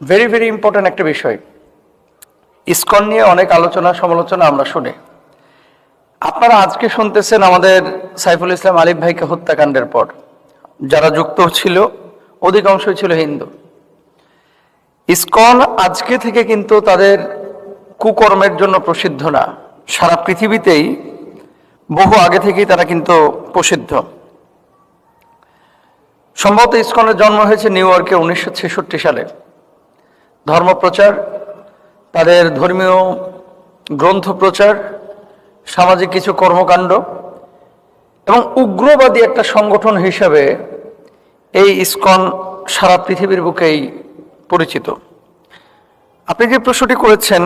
Very very important একটা বিষয়। ISKCON নিয়ে অনেক আলোচনা, সমালোচনা আমরা শুনি। আপনারা আজকে শুনতেছেন আমাদের সাইফুল ইসলাম আলিফ ভাইকে হত্যাকাণ্ডের পর। যারা যুক্ত ছিল, অধিকাংশই ছিল হিন্দু। ইস্কন আজকে থেকে কিন্তু তাদের কুকর্মের জন্য প্রসিদ্ধ না। সারা পৃথিবীতেই বহু আগে থেকেই তারা কিন্তু প্রসিদ্ধ। সম্ভবত ইসকনের জন্ম হয়েছে নিউ ইয়র্কে উনিশশো ছেষট্টি সালে। ধর্মপ্রচার, তাদের ধর্মীয় গ্রন্থ প্রচার, সামাজিক কিছু কর্মকাণ্ড এবং উগ্রবাদী একটা সংগঠন হিসাবে এই ইসকন সারা পৃথিবীর বুকেই পরিচিত। আপনি যে প্রশ্নটি করেছেন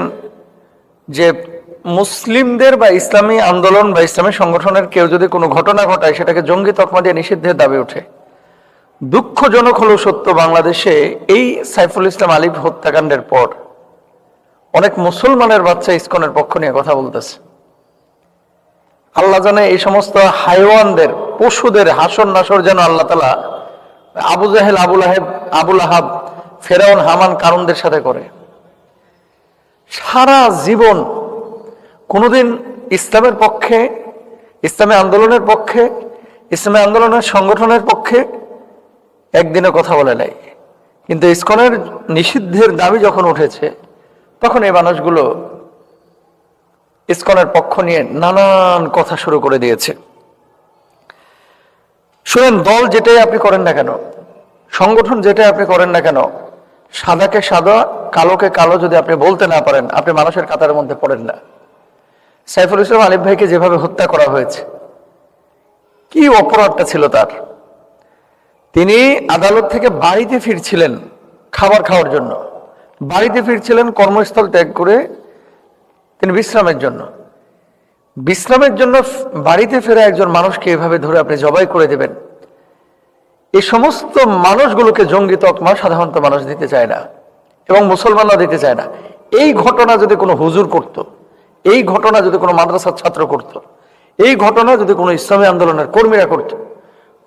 যে মুসলিমদের বা ইসলামী আন্দোলন বা ইসলামী সংগঠনের কেউ যদি কোনো ঘটনা ঘটায়, সেটাকে জঙ্গি তকমা দিয়ে নিষিদ্ধের দাবি ওঠে দুঃখজনক হলেও সত্য, বাংলাদেশে এই সাইফুল ইসলাম আলিফ হত্যাকাণ্ডের পর অনেক মুসলমানের বাচ্চা ইস্কনের পক্ষ নিয়ে কথা বলতেছে। আল্লাহ জানে এই সমস্ত হাইওয়ানদের, পশুদের হাসর নাসর যেন আল্লাহ তালা আবু জাহেল আবুল আহেব আবুল আহাব ফেরাউন, হামান কারণদের সাথে করে। সারা জীবন কোনোদিন ইসলামের পক্ষে, ইসলামী আন্দোলনের পক্ষে, ইসলামী আন্দোলনের সংগঠনের পক্ষে একদিনে কথা বলে নাই। কিন্তু ইসকনের নিষিদ্ধের দাবি যখন উঠেছে, তখন এই মানুষগুলো ইসকনের পক্ষ নিয়ে নানান কথা শুরু করে দিয়েছে। শুনেন, দল যেটাই আপনি করেন না কেন, সংগঠন যেটাই আপনি করেন না কেন, সাদাকে সাদা, কালোকে কালো যদি আপনি বলতে না পারেন, আপনি মানুষের কাতারের মধ্যে পড়েন না। সাইফুল ইসলাম আলিফ ভাইকে যেভাবে হত্যা করা হয়েছে, কি অপরাধটা ছিল তার? তিনি আদালত থেকে বাড়িতে ফিরছিলেন খাবার খাওয়ার জন্য। বাড়িতে ফিরছিলেন, কর্মস্থল ত্যাগ করে তিনি বিশ্রামের জন্য। বিশ্রামের জন্য বাড়িতে ফেরা একজন মানুষকে এভাবে ধরে আপনি জবাই করে দেবেন। এই সমস্ত মানুষগুলোকে জঙ্গি তকমা সাধারণত মানুষ দিতে চায় না এবং মুসলমানরা দিতে চায় না। এই ঘটনা যদি কোনো হুজুর করত, এই ঘটনা যদি কোনো মাদ্রাসার ছাত্র করত, এই ঘটনা যদি কোনো ইসলামী আন্দোলনের কর্মীরা করত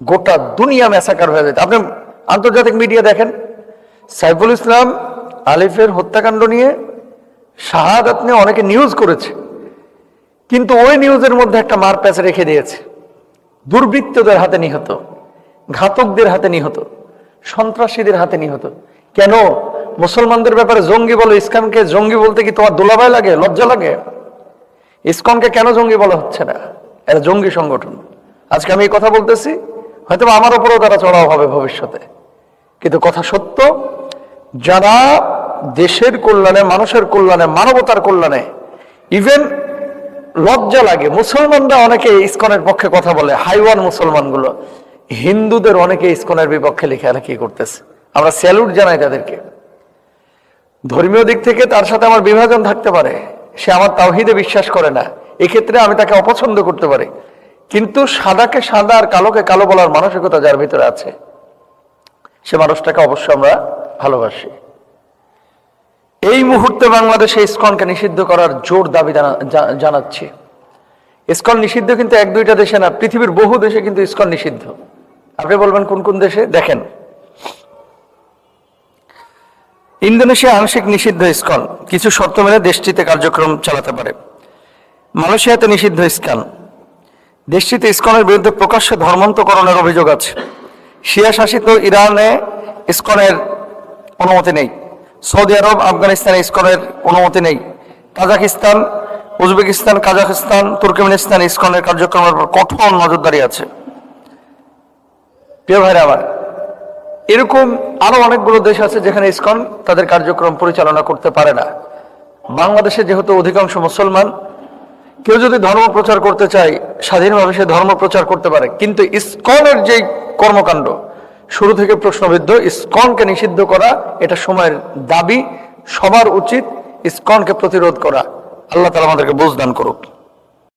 গোটা দুনিয়া ম্যাসাকার হয়ে যেত আপনি আন্তর্জাতিক মিডিয়া দেখেন, সাইফুল ইসলাম আলিফের হত্যাকাণ্ড নিয়ে শাহাদাত নিয়ে অনেকে নিউজ করেছে, কিন্তু ওই নিউজের মধ্যে একটা মার প্যাচ রেখে দিয়েছে। দুর্বৃত্তদের হাতে নিহত, ঘাতকদের হাতে নিহত, সন্ত্রাসীদের হাতে নিহত। কেন? মুসলমানদের ব্যাপারে জঙ্গি বলো ইসলামকে জঙ্গি বলতে কি তোমার দোলাবাই লাগে, লজ্জা লাগে? ইসকনকে কেন জঙ্গি বলা হচ্ছে না? এরা জঙ্গি সংগঠন। আজকে আমি এই কথা বলতেছি হয়তো আমার উপরেও তারা চড়াও হবে ভবিষ্যতে। কিন্তু কথা সত্য, যারা দেশের কল্যাণে, মানুষের কল্যাণে, মানবতার কল্যাণে ইভেন লজ্জা লাগে, মুসলমানরা অনেকে ইসকনের পক্ষে কথা বলে, হাইওয়ান মুসলমানগুলো। হিন্দুদের অনেকে ইস্কনের বিপক্ষে লেখালেখি করতেছে? আমরা স্যালুট জানাই তাদেরকে। ধর্মীয় দিক থেকে তার সাথে আমার বিভাজন থাকতে পারে। সে আমার তাওহিদে বিশ্বাস করে না। এক্ষেত্রে আমি তাকে অপছন্দ করতে পারি। কিন্তু সাদাকে সাদা আর কালোকে কালো বলার মানসিকতা যার ভিতরে আছে, সে মানুষটাকে অবশ্য আমরা ভালোবাসি। এই মুহূর্তে বাংলাদেশে ইসকনকে নিষিদ্ধ করার জোর দাবি জানাচ্ছি। ইসকন নিষিদ্ধ কিন্তু এক দুইটা দেশে না, পৃথিবীর বহু দেশে কিন্তু ইসকন নিষিদ্ধ। আপনি বলবেন কোন কোন দেশে? দেখেন। ইন্দোনেশিয়া আংশিক নিষিদ্ধ ইসকন। কিছু শর্ত মেনে দেশটিতে কার্যক্রম চালাতে পারে। মালয়েশিয়াতে নিষিদ্ধ ইসকন। দেশটিতে ইসকনের বিরুদ্ধে প্রকাশ্যে ধর্মান্তকরণের অভিযোগ আছে। শিয়া শাসিত ইরানে ইসকনের অনুমতি নেই। সৌদি আরব, আফগানিস্তানে ইসকনের অনুমতি নেই। কাজাকিস্তান উজবেকিস্তান কাজাকিস্তান তুর্কমেনিস্তান ইসকনের কার্যক্রমের উপর কঠোর নজরদারি আছে। প্রিয় ভাইরা আমার, এরকম আরও অনেকগুলো দেশ আছে যেখানে ইসকন তাদের কার্যক্রম পরিচালনা করতে পারে না। বাংলাদেশে যেহেতু অধিকাংশ মুসলমান কেউ যদি ধর্ম প্রচার করতে চায়, স্বাধীনভাবে সে ধর্ম প্রচার করতে পারে। কিন্তু ইস্কনের যে কর্মকাণ্ড, শুরু থেকে প্রশ্নবিদ্ধ, ইস্কনকে নিষিদ্ধ করা, এটা সময়ের দাবি। সবার উচিত ইস্কনকে প্রতিরোধ করা। আল্লাহ তালা আমাদেরকে বুঝদান করুক।